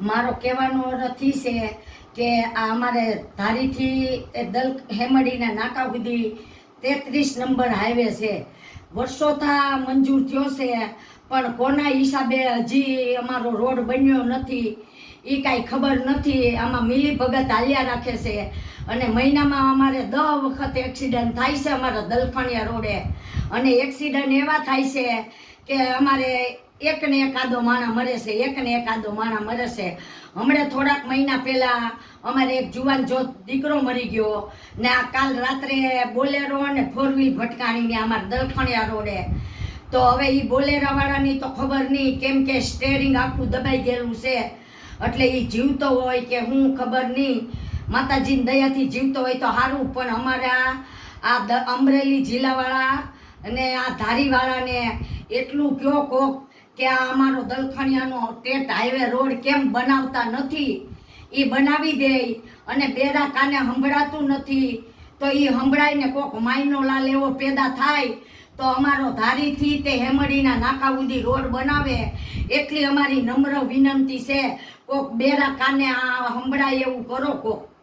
મારો કહેવાનો અર્થ છે કે આ અમારે ધારીથી એ દલ હેમડીના નાકા સુધી તેત્રીસ નંબર હાઈવે છે. વર્ષોથી મંજૂર થયો છે, પણ કોના હિસાબે હજી અમારો રોડ બન્યો નથી એ કાંઈ ખબર નથી. આમાં મિલી ભગત હાલ્યા રાખે છે અને મહિનામાં અમારે દહ વખત એક્સિડન્ટ થાય છે અમારા દલખણિયા રોડે. અને એક્સિડન્ટ એવા થાય છે કે અમારે એક ને એકાદો માણા મરે છે એક ને એકાદો માણા મરે છે. હમણાં થોડાક મહિના પહેલા અમારે એક જુવાન જો દીકરો મરી ગયો ને આ કાલ રાત્રે બોલેરો અને ફોર વ્હીલ ભટકાણીને અમારા દલખણિયા રોડે. તો હવે એ બોલેરાવાળાની તો ખબર નહીં કેમ કે સ્ટેરિંગ આખું દબાઈ ગયેલું છે. એટલે એ જીવતો હોય કે હું ખબર નહીં. માતાજીની દયાથી જીવતો હોય તો સારું, પણ અમારા આ અમરેલી જિલ્લાવાળા અને આ ધારીવાળાને એટલું કયો કોક કે આ અમારો દલખણિયાનો ટેટ હાઈવે રોડ કેમ બનાવતા નથી? એ બનાવી દે. અને બેરા કાને સંભળાતું નથી. તો એ સંભળાઈને કોક માયનો લાલ એવો પેદા થાય. તો અમારો ધારીથી તે હેમડીના નાકા સુધી રોડ બનાવે. એટલી અમારી નમ્ર વિનંતી છે. કોક બેરા કાને આ સંભળાય એવું કરો કોક.